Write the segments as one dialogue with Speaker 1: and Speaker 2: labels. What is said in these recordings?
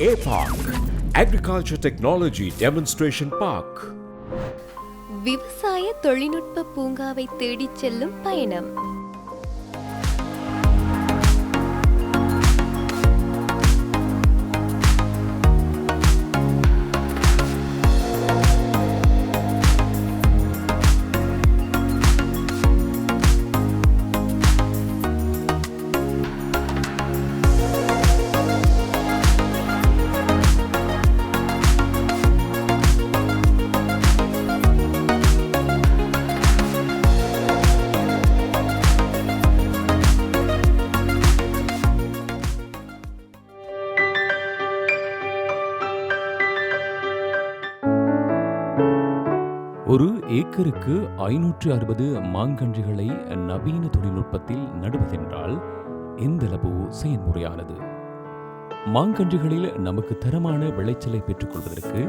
Speaker 1: APARC, Agriculture Technology Demonstration Park.
Speaker 2: விவசாய தொழில்நுட்ப பூங்காவை தேடிச் செல்லும் பயணம்
Speaker 3: ஒரு ஏக்கருக்கு ஐநூற்று அறுபது மாங்கன்றுகளை நவீன தொழில்நுட்பத்தில் நடுவதென்றால் எந்தளவு செயல்முறையானது? மாங்கன்றுகளில் நமக்கு தரமான விளைச்சலை பெற்றுக்கொள்வதற்கு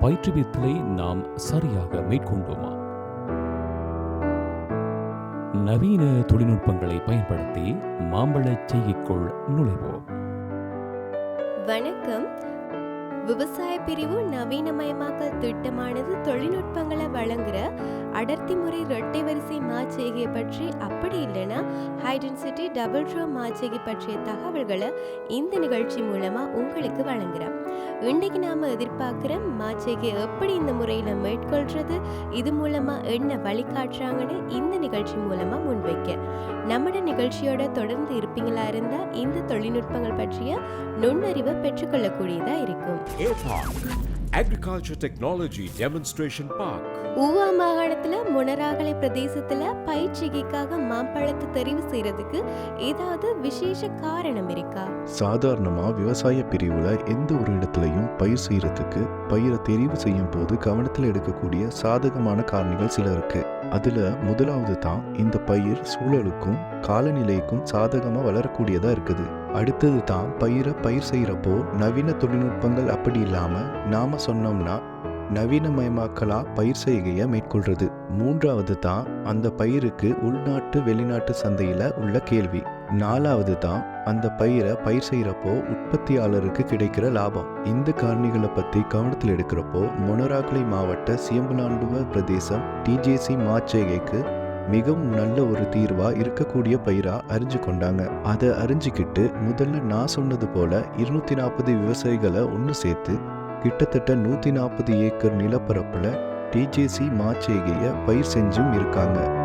Speaker 3: பயிற்றுவித்தலை நாம் சரியாக மேற்கொண்டோமா? நவீன தொழில்நுட்பங்களை பயன்படுத்தி மாம்பழச் செய்கைக்குள் நுழைவோம்.
Speaker 2: வணக்கம். விவசாய பிரிவு நவீனமயமாக்கல் திட்டமானது தொழில்நுட்பங்களை வழங்குற அடர்த்தி முறை இரட்டை வரிசை மாச்செய்கை பற்றி அப்படி இல்லைன்னா ஹைடென்சிட்டி டபுள் ட்ரோ மாச்செய்கை பற்றிய தகவல்களை இந்த நிகழ்ச்சி மூலமா உங்களுக்கு வழங்குறோம் இன்றைக்கு நாம எதிர்பார்க்கிற மாச்செய்கை எப்படி இந்த முறையில மேற்கொள்றது இது மூலமா என்ன வழிகாட்டுறாங்கன்னு இந்த நிகழ்ச்சி மூலமா முன்வைக்க. நம்மட நிகழ்ச்சியோட தொடர்ந்து இருப்பீங்களா இருந்தா இந்த தொழில்நுட்பங்கள் பற்றிய நுண்ணறிவை பெற்றுக்கொள்ளக்கூடியதா இருக்கும்.
Speaker 1: APARC, Agriculture Technology Demonstration Park.
Speaker 2: Uva மாகாணத்துல Monaragala பிரதேசத்துல பயிற்சிகைக்காக மாம்பழத்தை தெரிவு செய்யறதுக்கு ஏதாவது விசேஷ காரணம் இருக்கா
Speaker 4: சாதாரணமா விவசாய பிரிவுல எந்த ஒரு இடத்துலையும் பயிர் செய்யறதுக்கு பயிரை தெரிவு செய்யும் போது கவனத்தில் எடுக்கக்கூடிய சாதகமான காரணிகள் சில இருக்கு அதில் முதலாவது தான் இந்த பயிர் சூழலுக்கும் காலநிலைக்கும் சாதகமாக வளரக்கூடியதாக இருக்குது. அடுத்தது தான் பயிரை பயிர் செய்கிறப்போ நவீன தொழில்நுட்பங்கள் அப்படி இல்லாமல் நாம் சொன்னோம்னா நவீனமயமாக்கலாக பயிர் செய்கையை மேற்கொள்கிறது மூன்றாவது தான் அந்த பயிருக்கு உள்நாட்டு வெளிநாட்டு சந்தையில் உள்ள கேள்வி. நாலாவது தான் அந்த பயிரை பயிர் செய்கிறப்போ உற்பத்தியாளருக்கு கிடைக்கிற லாபம். இந்த காரணிகளை பற்றி கவனத்தில் எடுக்கிறப்போ மொனராகலை மாவட்ட சியம்பலாண்டுவ பிரதேசம் டிஜேசி மாச்சேகைக்கு மிகவும் நல்ல ஒரு தீர்வா இருக்கக்கூடிய பயிரா அறிஞ்சு கொண்டாங்க. அதை அறிஞ்சுக்கிட்டு முதல்ல நான் சொன்னது போல இருநூத்தி நாற்பது விவசாயிகளை ஒன்று சேர்த்து கிட்டத்தட்ட நூற்றி நாற்பது ஏக்கர் நிலப்பரப்பில் டிஜேசி மாச்சேகையை பயிர் செஞ்சும் இருக்காங்க.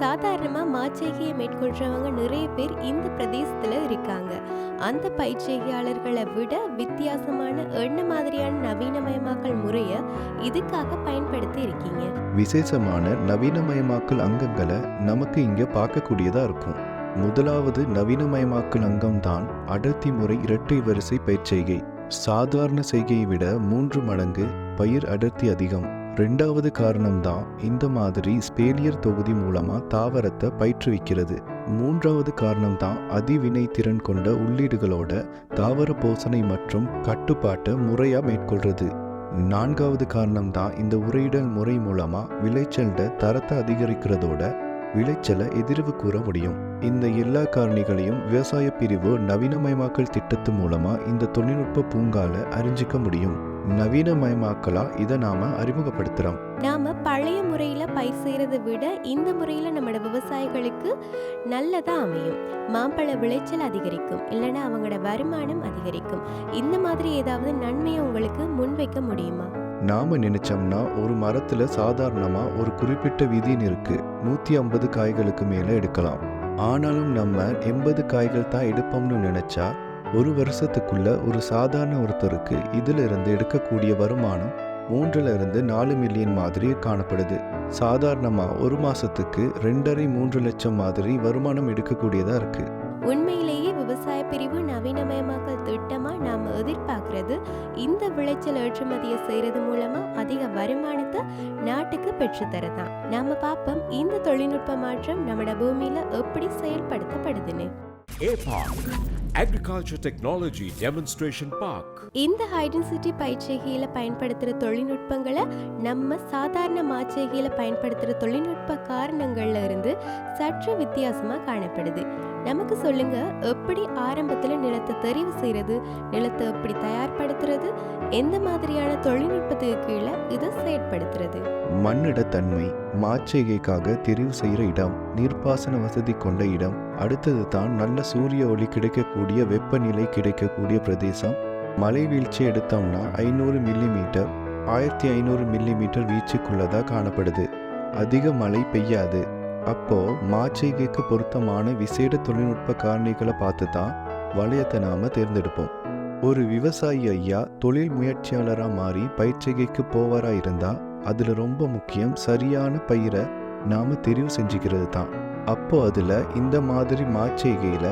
Speaker 2: சாதாரணமாக மாச்செய்கையை மேற்கொள்றவங்க நிறைய பேர் இந்த பிரதேசத்தில் இருக்காங்க. அந்த பயிற்சிகையாளர்களை விட வித்தியாசமான என்ன மாதிரியான நவீனமயமாக்கல் முறையை இதுக்காக பயன்படுத்தி இருக்கீங்க.
Speaker 4: விசேஷமான நவீனமயமாக்கல் அங்கங்களை நமக்கு இங்கே பார்க்கக்கூடியதாக இருக்கும். முதலாவது நவீனமயமாக்கல் அங்கம்தான் அடர்த்தி முறை இரட்டை வரிசை பயிர்ச்செய்கை சாதாரண செய்கையை விட மூன்று மடங்கு பயிர் அடர்த்தி அதிகம். ரெண்டாவது காரணம்தான் இந்த மாதிரி ஸ்பேலியர் தொகுதி மூலமாக தாவரத்தை பயிற்றுவிக்கிறது. மூன்றாவது காரணம்தான் அதிவினை திறன் கொண்ட உள்ளீடுகளோட தாவர போசனை மற்றும் கட்டுப்பாட்டை முறையாக மேற்கொள்றது. நான்காவது காரணம் தான் இந்த உரையிடல் முறை மூலமாக விளைச்சல்ட தரத்தை அதிகரிக்கிறதோட விளைச்சலை எதிர்வு கூற முடியும். இந்த எல்லா காரணிகளையும் விவசாய பிரிவு நவீனமயமாக்கல் திட்டத்து மூலமாக இந்த தொழில்நுட்ப பூங்கால அறிஞ்சிக்க முடியும். நவீனமயமாக்கலா? இதை நாம அறிமுகப்படுத்துறோம்.
Speaker 2: நாம பழைய முறையில பயிர் செய்யறதை விட இந்த முறையில நம்மளோட விவசாயிகளுக்கு நல்லதா அமையும். மாம்பழ விளைச்சல் அதிகரிக்கும். இல்லைன்னா அவங்களோட வருமானம் அதிகரிக்கும். இந்த மாதிரி ஏதாவது நன்மையை உங்களுக்கு முன்வைக்க முடியுமா?
Speaker 4: நாம நினைச்சோம்னா ஒரு மரத்துல சாதாரணமா ஒரு குறிப்பிட்ட விதின்னு இருக்கு. நூத்தி ஐம்பது காய்களுக்கு மேல எடுக்கலாம். ஆனாலும் நம்ம எண்பது காய்கள் தான் எடுப்போம்னு நினைச்சா ஒரு வருஷத்துக்குள்ள ஒரு சாதாரண ஒருத்தருக்கு இதுல இருந்து எடுக்கக்கூடிய வருமானம் மூன்றுல இருந்து நாலு மில்லியன் மாதிரி காணப்படுது. சாதாரணமா ஒரு மாசத்துக்கு ரெண்டரை மூன்று லட்சம் மாதிரி வருமானம் எடுக்கக்கூடியதா இருக்கு.
Speaker 2: உண்மையிலேயே விவசாய பிரிவு நவீனமயமாக்கல் திட்டமா நாம எதிர்பார்க்கிறது. இந்த விளைச்சல் ஏற்றுமதியை செய்யறது மூலமா அதிக வருமானத்தை நாட்டுக்கு பெற்றுத்தரதான் நாம பார்ப்போம் இந்த தொழில்நுட்ப மாற்றம் நம்மட பூமியில எப்படி செயல்படுத்தப்படுதுன்னு.
Speaker 1: அக்ரிகல்ச்சர் டெக்னாலஜி டெமன்ஸ்ட்ரேஷன் பார்க்
Speaker 2: இந்த ஹைடென்சிட்டி பயிற்சிகையில பயன்படுத்துற தொழில்நுட்பங்களை நம்ம சாதாரண மாச்சைகையில பயன்படுத்துற தொழில்நுட்ப காரணங்கள்ல இருந்து சற்று வித்தியாசமா காணப்படுது. நமக்கு சொல்லுங்க எப்படி ஆரம்பத்தில் நிலத்தை தெரிவு செய்யறது நிலத்தை எப்படி தயார்படுத்துறது எந்த மாதிரியான தொழில்நுட்பத்துக்கு கீழே இதை செயற்படுத்துறது?
Speaker 4: மண்ணிடத்தன்மை மாச்சேகைக்காக தெரிவு செய்கிற இடம் நீர்ப்பாசன வசதி கொண்ட இடம் அடுத்தது தான் நல்ல சூரிய ஒளி கிடைக்கக்கூடிய வெப்பநிலை கிடைக்கக்கூடிய பிரதேசம். மலை வீழ்ச்சி எடுத்தோம்னா ஐநூறு மில்லி மீட்டர் ஆயிரத்தி ஐநூறு மில்லி மீட்டர் வீச்சுக்குள்ளதாக காணப்படுது. அதிக மழை பெய்யாது. அப்போது மாச்சிகைக்கு பொருத்தமான விசேட தொழில்நுட்ப காரணிகளை பார்த்து தான் வளையத்தை நாம் தேர்ந்தெடுப்போம். ஒரு விவசாயி ஐயா தொழில் முயற்சியாளராக மாறி பயிற்சிகைக்கு போவாரா இருந்தா அதில் ரொம்ப முக்கியம் சரியான பயிரை நாம் தெரிவு செஞ்சுக்கிறது தான் அப்போது அதில் இந்த மாதிரி மாச்செய்கையில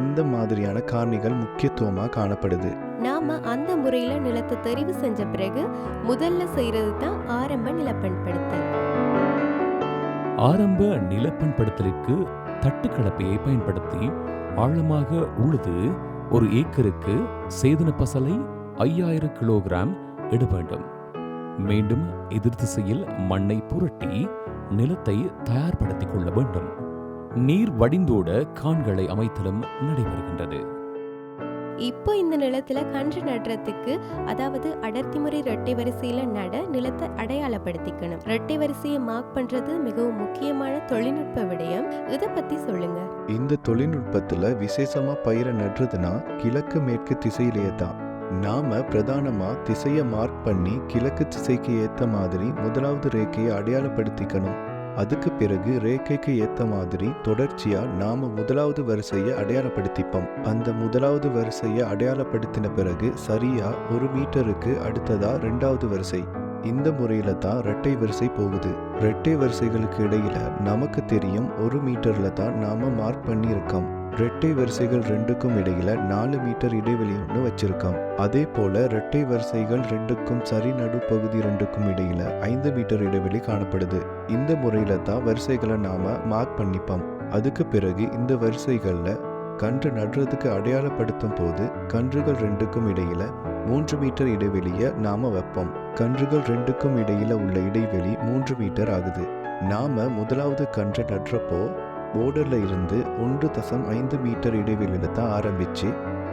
Speaker 4: இந்த மாதிரியான காரணிகள் முக்கியத்துவமாக காணப்படுது.
Speaker 2: நாம அந்த முறையில் நிலத்தை தெரிவு செஞ்ச பிறகு முதல்ல செய்யறது தான் ஆரம்ப நிலப்பண்படுத்தல்.
Speaker 3: ஆரம்ப நிலப்பண்படுத்தலுக்கு தட்டுக்கலப்பையை பயன்படுத்தி ஆழமாக உழுது ஒரு ஏக்கருக்கு சேதன பசலை ஐயாயிரம் கிலோகிராம் இட வேண்டும். மீண்டும் எதிர் திசையில் மண்ணை புரட்டி நிலத்தை தயார்படுத்திக் கொள்ள வேண்டும். நீர் வடிந்தோட கான்களை அமைத்தலும் நடைபெறுகின்றது.
Speaker 2: இப்போ இந்த நிலத்தில் கன்று நடுறதுக்கு அதாவது அடர்த்தி முறை இரட்டை வரிசையில் நட நிலத்தை அடையாளப்படுத்திக்கணும். இரட்டை வரிசையை மார்க் பண்ணுறது மிகவும் முக்கியமான தொழில்நுட்ப விடயம். இதை பற்றி சொல்லுங்க.
Speaker 4: இந்த தொழில்நுட்பத்தில் விசேஷமாக பயிரை நடுறதுனா கிழக்கு மேற்கு திசையிலேயே தான். நாம பிரதானமா திசையை மார்க் பண்ணி கிழக்கு திசைக்கு ஏத்த மாதிரி முதலாவது ரேக்கையை அடையாளப்படுத்திக்கணும். அதுக்கு பிறகு ரேக்கைக்கு ஏற்ற மாதிரி தொடர்ச்சியாக நாம் முதலாவது வரிசையை அடையாளப்படுத்திப்போம். அந்த முதலாவது வரிசையை அடையாளப்படுத்தின பிறகு சரியாக ஒரு மீட்டருக்கு அடுத்ததா ரெண்டாவது வரிசை. இந்த முறையில் தான் ரெட்டை வரிசை போகுது. ரெட்டை வரிசைகளுக்கு இடையில் நமக்கு தெரியும் ஒரு மீட்டரில் தான் நாம் மார்க் பண்ணியிருக்கோம். ரெட்டை வரிசைகள் ரெண்டுக்கும் இடையில நாலு மீட்டர் இடைவெளி ஒன்று வச்சிருக்கோம். அதே போல ரெட்டை வரிசைகள் ரெண்டுக்கும் சரி நடுப்பகுதி ரெண்டுக்கும் இடையில ஐந்து மீட்டர் இடைவெளி காணப்படுது. இந்த முறையில தான் வரிசைகளை நாம மார்க் பண்ணிப்போம். அதுக்கு பிறகு இந்த வரிசைகள்ல கன்று நடுறதுக்கு அடையாளப்படுத்தும் போது கன்றுகள் ரெண்டுக்கும் இடையில மூன்று மீட்டர் இடைவெளியை நாம வைப்போம். கன்றுகள் ரெண்டுக்கும் இடையில உள்ள இடைவெளி மூன்று மீட்டர் ஆகுது. நாம முதலாவது கன்றை நடுறப்போ போர்டரில் இருந்து ஒன்று தசம் ஐந்து மீட்டர் இடைவெளியில் தான் ஆரம்பிச்சு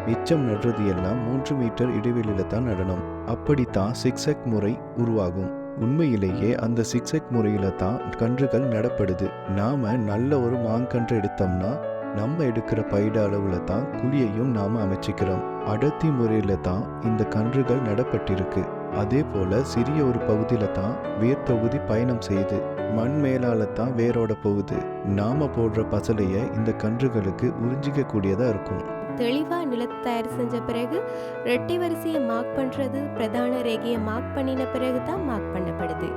Speaker 4: மிச்சம் நடுறது எல்லாம் மூன்று மீட்டர் இடைவெளியில் தான் நடணும். அப்படித்தான் சிக்ஸக் முறை உருவாகும். உண்மையிலேயே அந்த சிக்ஸக் முறையில் தான் கன்றுகள் நடப்படுது. நாம் நல்ல ஒரு மாங்கன்று எடுத்தோம்னா நம்ம எடுக்கிற பயிட அளவில் தான் குழியையும் நாம் அமைச்சிக்கிறோம். அடர்த்தி முறையில் தான் இந்த கன்றுகள் நடப்பட்டிருக்கு. அதே போல சிறிய ஒரு பகுதியில் தான் வேர் தொகுதி பயணம் செய்யுது மண் மேலால தான் வேரோட போகுது. நாம போடுற பசலைய இந்த கன்றுகளுக்கு உறிஞ்சிக்க கூடியதா இருக்கும்.
Speaker 2: தெளிவா நிலத்தை தயார் செஞ்ச பிறகு ரெட்டை வரிசையை மார்க் பண்றது பிரதான ரேகையை மார்க் பண்ணின பிறகு தான் மார்க் பண்ணப்படுது.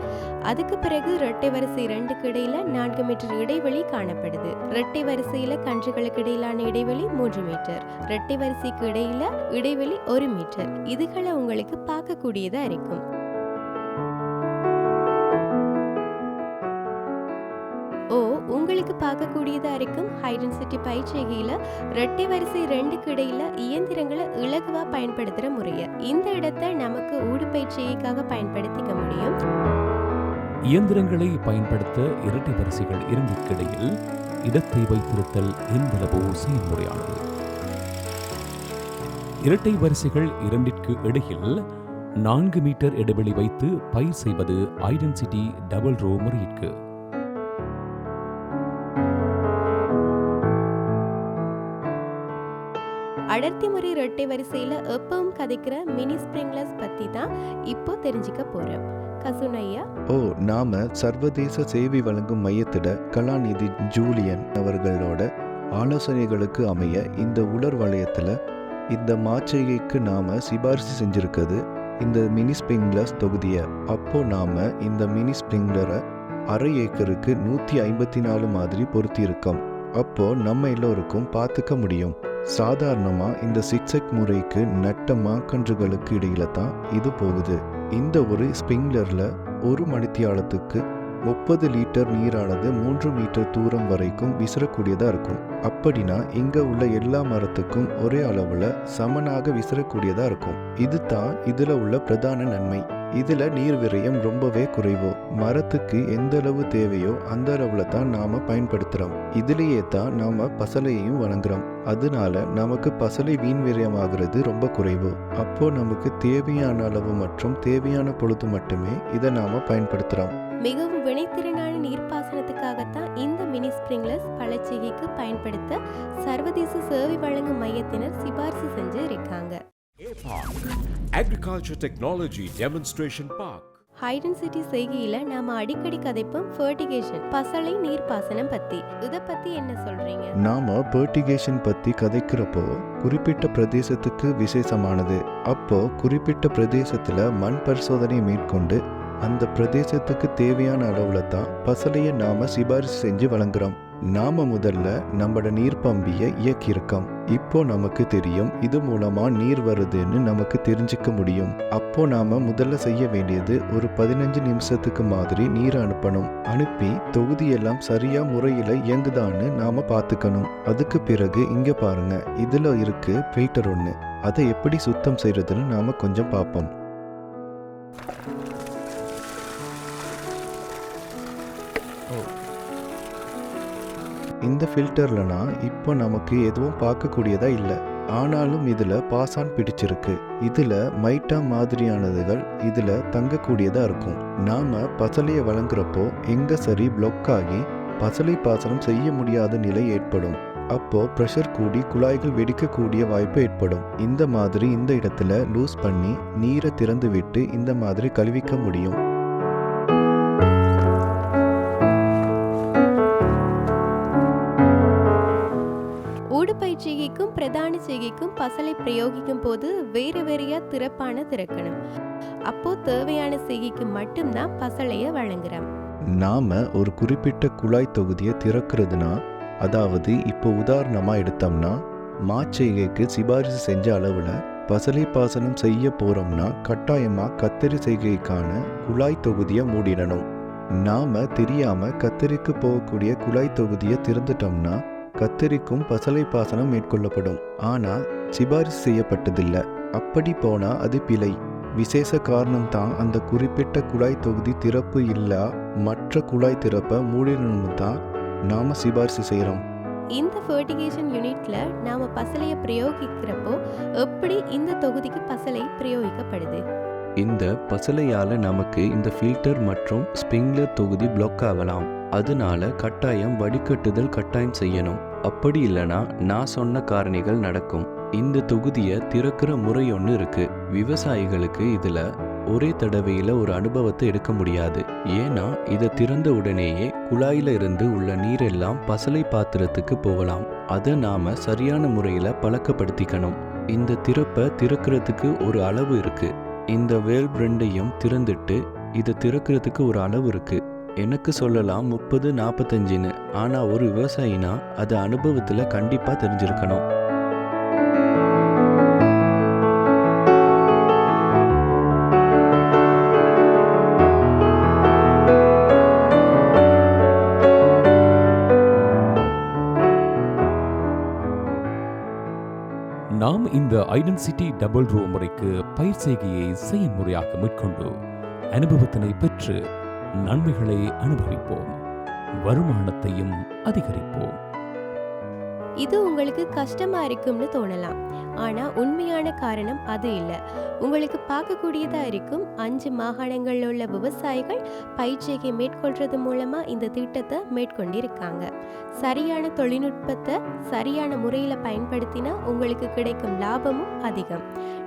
Speaker 2: அதுக்கு பிறகு ரெட்டை வரிசை ரெண்டுக்கு இடையில நான்கு மீட்டர் இடைவெளி காணப்படுது. ரெட்டை வரிசையில கன்றுகளுக்கு இடையிலான இடைவெளி மூன்று மீட்டர். ரெட்டை வரிசைக்கு இடையில இடைவெளி ஒரு மீட்டர். இதுகளை உங்களுக்கு பார்க்கக்கூடியதா இருக்கும். ஓ உங்களுக்கு பார்க்கக்கூடியதா இருக்கும் ஹைடென்சிட்டி பயிற்சிகையில ரெட்டை வரிசை ரெண்டுக்கு இடையில் இயந்திரங்களை இலகுவா பயன்படுத்துற முறைய. இந்த இடத்தை நமக்கு ஊடுபயிற்சிகைக்காக பயன்படுத்திக்க முடியும்?
Speaker 3: இயந்திரங்களை பயன்படுத்த இரட்டை வரிசைகள் இரண்டிற்கிடையில் இடத்தை வைத்திருத்தல் எந்தளவோ செயல்முறையானது. இரட்டை வரிசைகள் இரண்டிற்கு இடையில் நான்கு மீட்டர் இடைவெளி வைத்து பயிர் செய்வது ஐடென்சிட்டி டபுள் ரோ முறையிற்கு.
Speaker 2: அடர்த்தி முறை ரெட்டை வரிசையில் எப்பவும் கதைக்கிற மினி ஸ்ப்ரிங்லர்ஸ் பற்றி தான் இப்போ தெரிஞ்சுக்க போகிறோம் கசுனையா
Speaker 4: ஓ நாம சர்வதேச சேவை வழங்கும் மையத்திட கலாநிதி ஜூலியன் அவர்களோட ஆலோசனைகளுக்கு அமைய இந்த உலர் வளையத்தில் இந்த மாச்செய்கைக்கு நாம சிபாரிசு செஞ்சிருக்கிறது இந்த மினி ஸ்ப்ரிங்லர்ஸ் தொகுதியை. அப்போ நாம இந்த மினி ஸ்ப்ரிங்லரை அரை ஏக்கருக்கு நூற்றி ஐம்பத்தி நாலு மாதிரி பொருத்தியிருக்கோம். அப்போது அப்போ நம்ம எல்லோருக்கும் பார்த்துக்க முடியும். சாதாரணமாக இந்த சிக்ஸெக் முறைக்கு நட்ட மாக்கன்றுகளுக்கு இடையில தான் இது போகுது. இந்த ஒரு ஸ்பிங்லரில் ஒரு மணித்தியாலத்துக்கு முப்பது லிட்டர் நீரானது மூன்று மீட்டர் தூரம் வரைக்கும் விசிறக்கூடியதாக இருக்கும். அப்படின்னா இங்கே உள்ள எல்லா மரத்துக்கும் ஒரே அளவில் சமனாக விசிறக்கூடியதாக இருக்கும். இது தான் இதில் உள்ள பிரதான நன்மை. இதில் நீர் விரயம் ரொம்பவே குறைவு. மரத்துக்கு எந்த அளவு தேவையோ அந்த அளவில் தான் நாம் பயன்படுத்துகிறோம் இதுலேயே தான் நாம் பசலையையும் வழங்குறோம் அதனால நமக்கு பசலை வீண் விரயமாகிறது ரொம்ப குறைவு. அப்போ நமக்கு தேவையான அளவு மற்றும் தேவையான பொழுது மட்டுமே இதை நாம் பயன்படுத்துகிறோம்
Speaker 2: மிகவும் வினைத்திறனான நீர்ப்பாசனத்துக்காகத்தான் இந்த மினி ஸ்ப்ரிங்லர்ஸ் பழச்சிகைக்கு பயன்படுத்த சர்வதேச சேவை வழங்கும் மையத்தினர் சிபாரிசு செஞ்சு இருக்கு
Speaker 1: Agriculture Technology Demonstration Park.
Speaker 2: High density செய்கையில நாம அடிக்கடி கதைப்போம் ஃபர்டிகேஷன் பசலை நீர்ப்பாசனம் பத்தி. இத பத்தி என்ன சொல்றீங்க?
Speaker 4: நாம பெர்டிகேஷன் பத்தி கதைக்கிறப்போ குறிப்பிட்ட பிரதேசத்துக்கு விசேஷமானது. அப்போ குறிப்பிட்ட பிரதேசத்துல மண் பரிசோதனை மேற்கொண்டு அந்த பிரதேசத்துக்கு தேவையான அளவுல தான் பசலையை நாம சிபாரிசு செஞ்சு வழங்குறோம். நாம முதல்ல நம்மளோட நீர் பம்பியை இயக்கியிருக்கோம். இப்போ நமக்கு தெரியும் இது மூலமா நீர் வருதுன்னு நமக்கு தெரிஞ்சுக்க முடியும். அப்போ நாம முதல்ல செய்ய வேண்டியது ஒரு பதினஞ்சு நிமிஷத்துக்கு மாதிரி நீர் அனுப்பணும். அனுப்பி தொகுதியெல்லாம் சரியா முறையில இயங்குதான்னு நாம பார்த்துக்கணும் அதுக்கு பிறகு இங்க பாருங்க இதுல இருக்கு ஃபில்டர் ஒன்று அதை எப்படி சுத்தம் செய்யறதுன்னு நாம கொஞ்சம் பார்ப்போம் இந்த ஃபில்டர்லனா இப்போ நமக்கு எதுவும் பார்க்கக்கூடியதா இல்லை. ஆனாலும் இதில் பாசான் பிடிச்சிருக்கு. இதில் மைட்டா மாதிரியானதுகள் இதில் தங்கக்கூடியதாக இருக்கும். நாம் பசலையை வழங்குறப்போ எங்கே சரி பிளாக் ஆகி பசலை பாசனம் செய்ய முடியாத நிலை ஏற்படும். அப்போ ப்ரெஷர் கூடி குழாய்கள் வெடிக்கக்கூடிய வாய்ப்பு ஏற்படும். இந்த மாதிரி இந்த இடத்துல லூஸ் பண்ணி நீரை திறந்து விட்டு இந்த மாதிரி கழுவிக்க முடியும்.
Speaker 2: ஊடுபயிர் செய்கைக்கும் பிரதான செய்கைக்கும் பசலை பிரயோகிக்கும் போது வேறு வேறையா திறப்பான திறக்கணும். அப்போ தேவையான செய்கைக்கு மட்டும்தான் பசலைய வழங்குறோம்.
Speaker 4: நாம ஒரு குறிப்பிட்ட குழாய் தொகுதியை திறக்கிறதுனா அதாவது இப்போ உதாரணமா எடுத்தோம்னா மாச்செய்கைக்கு சிபாரிசு செஞ்ச அளவுல பசலை பாசனம் செய்ய போறோம்னா கட்டாயமா கத்தரி செய்கைக்கான குழாய் தொகுதியை மூடிடணும். நாம தெரியாம கத்தரிக்கு போகக்கூடிய குழாய் தொகுதியை திறந்துட்டோம்னா கத்தரிக்கும் பசலை பாசனம் மேற்கொள்ளப்படும். ஆனா சிபாரிசு செய்யப்பட்டதில்லை. அப்படி போனா அது பிழை. விசேஷ காரணம் தான் அந்த குறிப்பிட்ட குழாய் தொகுதி திறப்பு இல்லா மற்ற குழாய் திறப்பை மூடிடணும் தான் நாம சிபாரிசு செய்கிறோம்
Speaker 2: இந்த ஃபர்டிகேஷன் யூனிட்ல நாம பசலைய பிரயோகிக்கிறப்போ எப்படி இந்த தொகுதிக்கு பசலை பிரயோகிக்கப்படுது?
Speaker 5: இந்த பசலையால நமக்கு இந்த ஃபில்டர் மற்றும் ஸ்ப்ரிங்லர் தொகுதி பிளாக் ஆகலாம். அதனால கட்டாயம் வடிகட்டுதல் கட்டாயம் செய்யணும். அப்படி இல்லைனா நான் சொன்ன காரணிகள் நடக்கும். இந்த தொகுதியை திறக்கிற முறை ஒன்று இருக்கு. விவசாயிகளுக்கு இதுல ஒரே தடவையில் ஒரு அனுபவத்தை எடுக்க முடியாது. ஏன்னா இதை திறந்த உடனேயே குழாயில இருந்து உள்ள நீரெல்லாம் பசலை பாத்திரத்துக்கு போகலாம். அதை நாம சரியான முறையில பழக்கப்படுத்திக்கணும். இந்த திறப்பை திறக்கிறதுக்கு ஒரு அளவு இருக்கு. இந்த வேல் பிரண்டையும் திறந்துட்டு இதை திறக்கிறதுக்கு ஒரு அளவு இருக்குது எனக்கு சொல்லலாம் முப்பது நாற்பத்தஞ்சுன்னு ஆனால் ஒரு விவசாயினா அது அனுபவத்தில் கண்டிப்பாக தெரிஞ்சிருக்கணும்.
Speaker 3: நாம் இந்த ஐடென்சிட்டி டபுள் ரோ முறைக்கு பயிர் செய்கையை செயல்முறையாக மேற்கொண்டு அனுபவத்தினை பெற்று நன்மைகளை அனுபவிப்போம். வருமானத்தையும் அதிகரிப்போம்.
Speaker 2: இது உங்களுக்கு கஷ்டமா இருக்கும்னு தோணலாம். ஆனா உண்மையான காரணம் அது இல்லை. உங்களுக்கு பார்க்கக்கூடியதா இருக்கும். அஞ்சு மாகாணங்களில் உள்ள விவசாயிகள் பயிற்சியை மேற்கொள்றது மூலமா இந்த திட்டத்தை மேற்கொண்டிருக்காங்க. சரியான தொழில்நுட்பத்தை சரியான முறையில பயன்படுத்தினா உங்களுக்கு கிடைக்கும் லாபமும் அதிகம்.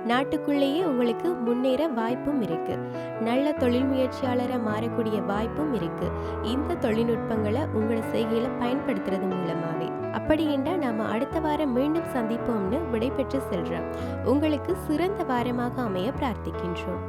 Speaker 2: நாட்டுக்குள்ளேயே உங்களுக்கு முன்னேற வாய்ப்பும் இருக்கு. நல்ல தொழில் முயற்சியாளராக மாறக்கூடிய வாய்ப்பும் இருக்கு. இந்த தொழில்நுட்பங்களை உங்களோட செய்கையில பயன்படுத்துறது மூலமாவே. அப்படியென்றால் நாம் அடுத்த வாரம் மீண்டும் சந்திப்போம்னு விடைபெற்று செல்றோம். உங்களுக்கு சிறந்த வாரமாக அமைய பிரார்த்திக்கின்றோம்.